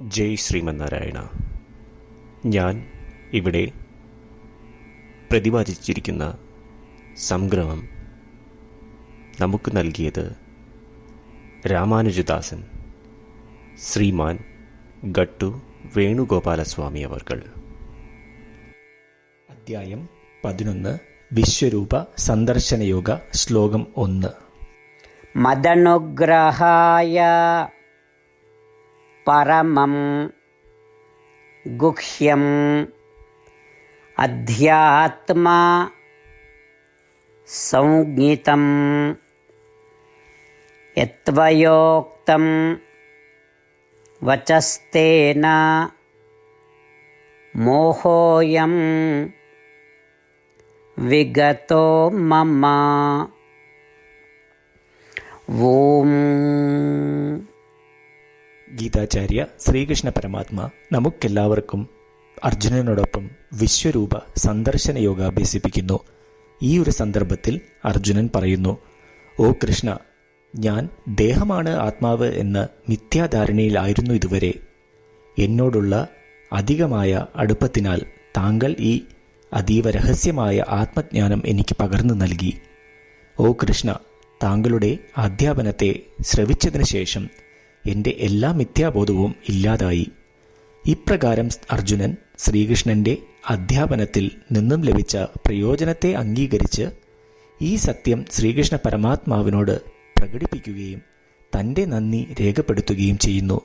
ജയ് ശ്രീമന്നാരായണ. ഞാൻ ഇവിടെ പ്രതിപാദിച്ചിരിക്കുന്ന സംഗ്രഹം നമുക്ക് നൽകിയത് രാമാനുജദാസൻ ശ്രീമാൻ ഗട്ടു വേണുഗോപാലസ്വാമി അവർകൾ. അദ്ധ്യായം പതിനൊന്ന്. വിശ്വരൂപ സന്ദർശനയോഗ ശ്ലോകം ഒന്ന്. മദനുഗ്രഹായ परमं गुह्यम् अध्यात्मा संज्ञितं यत्त्वयोक्तं वचस्तेन मोहोऽयं विगतो मम। ഓം ഗീതാചാര്യ ശ്രീകൃഷ്ണ പരമാത്മ നമുക്കെല്ലാവർക്കും അർജുനനോടൊപ്പം വിശ്വരൂപ സന്ദർശന യോഗ അഭ്യസിപ്പിക്കുന്നു ഈ ഒരു സന്ദർഭത്തിൽ അർജുനൻ പറയുന്നു ഓ കൃഷ്ണ ഞാൻ ദേഹമാണ് ആത്മാവ് എന്ന മിഥ്യാധാരണയിലായിരുന്നു ഇതുവരെ. എന്നോടുള്ള അധികമായ അടുപ്പത്തിനാൽ താങ്കൾ ഈ അതീവ രഹസ്യമായ ആത്മജ്ഞാനം എനിക്ക് പകർന്നു നൽകി. ഓ കൃഷ്ണ താങ്കളുടെ അധ്യാപനത്തെ ശ്രവിച്ചതിന് ശേഷം എന്റെ എല്ലാ മിഥ്യാബോധവും ഇല്ലാതായി. ഇപ്രകാരം അർജുനൻ ശ്രീകൃഷ്ണന്റെ അധ്യാപനത്തിൽ നിന്നും ലഭിച്ച പ്രയോജനത്തെ അംഗീകരിച്ച് ഈ സത്യം ശ്രീകൃഷ്ണ പരമാത്മാവിനോട് പ്രകടിപ്പിക്കുകയും തന്റെ നന്ദി രേഖപ്പെടുത്തുകയും ചെയ്യുന്നു.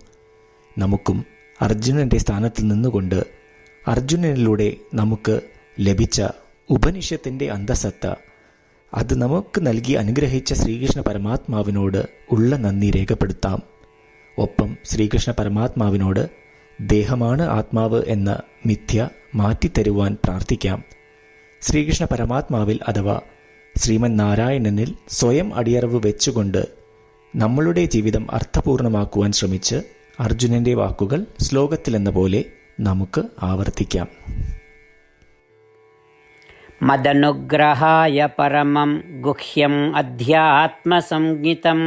നമുക്കും അർജുനന്റെ സ്ഥാനത്തിൽ നിന്നുകൊണ്ട് അർജുനനിലൂടെ നമുക്ക് ലഭിച്ച ഉപനിഷത്തിന്റെ അന്തസത്ത അത് നമുക്ക് നൽകി അനുഗ്രഹിച്ച ശ്രീകൃഷ്ണ പരമാത്മാവിനോട് ഉള്ള നന്ദി രേഖപ്പെടുത്താം. ഒപ്പം ശ്രീകൃഷ്ണ പരമാത്മാവിനോട് ദേഹമാണ് ആത്മാവ് എന്ന മിഥ്യ മാറ്റിത്തരുവാൻ പ്രാർത്ഥിക്കാം. ശ്രീകൃഷ്ണ പരമാത്മാവിൽ അഥവാ ശ്രീമൻ നാരായണനിൽ സ്വയം അടിയറവ് വെച്ചുകൊണ്ട് നമ്മളുടെ ജീവിതം അർത്ഥപൂർണമാക്കുവാൻ ശ്രമിച്ച് അർജുനന്റെ വാക്കുകൾ ശ്ലോകത്തിലെന്ന പോലെ നമുക്ക് ആവർത്തിക്കാം. മദനുഗ്രഹായ പരമം ഗുഹ്യം അധ്യാത്മസംഹിതം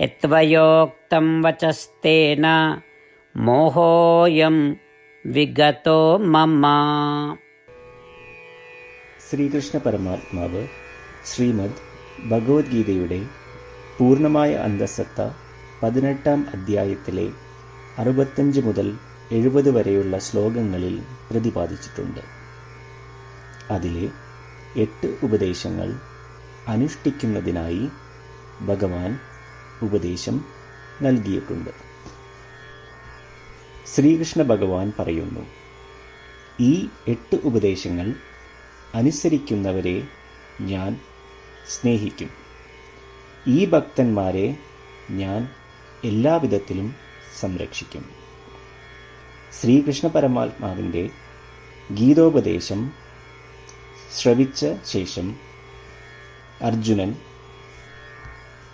यत्त्वयोक्तं वचस्तेन मोहोऽयं विगतो मम ശ്രീകൃഷ്ണ പരമാത്മാവ് ശ്രീമദ് ഭഗവത്ഗീതയുടെ പൂർണ്ണമായ അന്തസത്ത പതിനെട്ടാം അധ്യായത്തിലെ അറുപത്തഞ്ച് മുതൽ എഴുപത് വരെയുള്ള ശ്ലോകങ്ങളിൽ പ്രതിപാദിച്ചിട്ടുണ്ട് അതിലെ എട്ട് ഉപദേശങ്ങൾ അനുഷ്ഠിക്കുന്നതിനായി ഭഗവാൻ ഉപദേശം നൽകിയിട്ടുണ്ട്. ശ്രീകൃഷ്ണ ഭഗവാൻ പറയുന്നു ഈ എട്ട് ഉപദേശങ്ങൾ അനുസരിക്കുന്നവരെ ഞാൻ സ്നേഹിക്കും. ഈ ഭക്തന്മാരെ ഞാൻ എല്ലാവിധത്തിലും സംരക്ഷിക്കും. ശ്രീകൃഷ്ണ പരമാത്മാവിന്റെ ഗീതോപദേശം ശ്രവിച്ച ശേഷം അർജുനൻ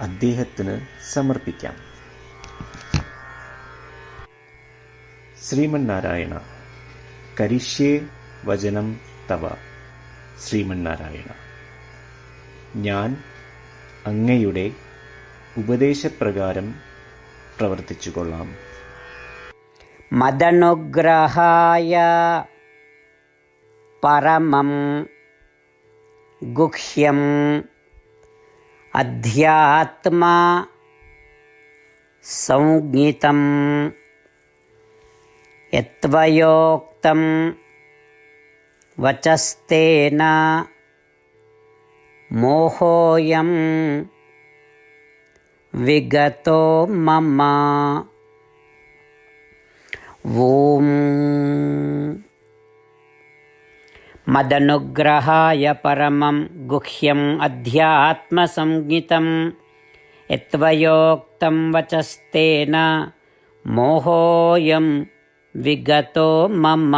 അദ്ദേഹത്തിന് സമർപ്പിക്കാം. ശ്രീമന്നാരായണ കരിഷ്യേ വചനം തവ. ശ്രീമന്നാരായണ ഞാൻ അങ്ങയുടെ ഉപദേശപ്രകാരം പ്രവർത്തിച്ചു കൊള്ളാം മതനുഗ്രഹായ പരമം ഗുഹ്യം अध्यात्मा संज्ञितं यत्त्वयोक्तं वचस्तेन मोहोऽयं विगतो मम। ॐ मदनुग्रहाय परमं गुह्यम् अध्यात्मसंज्ञितं यत्त्वयोक्तं वचस्तेन मोहोऽयं विगतो मम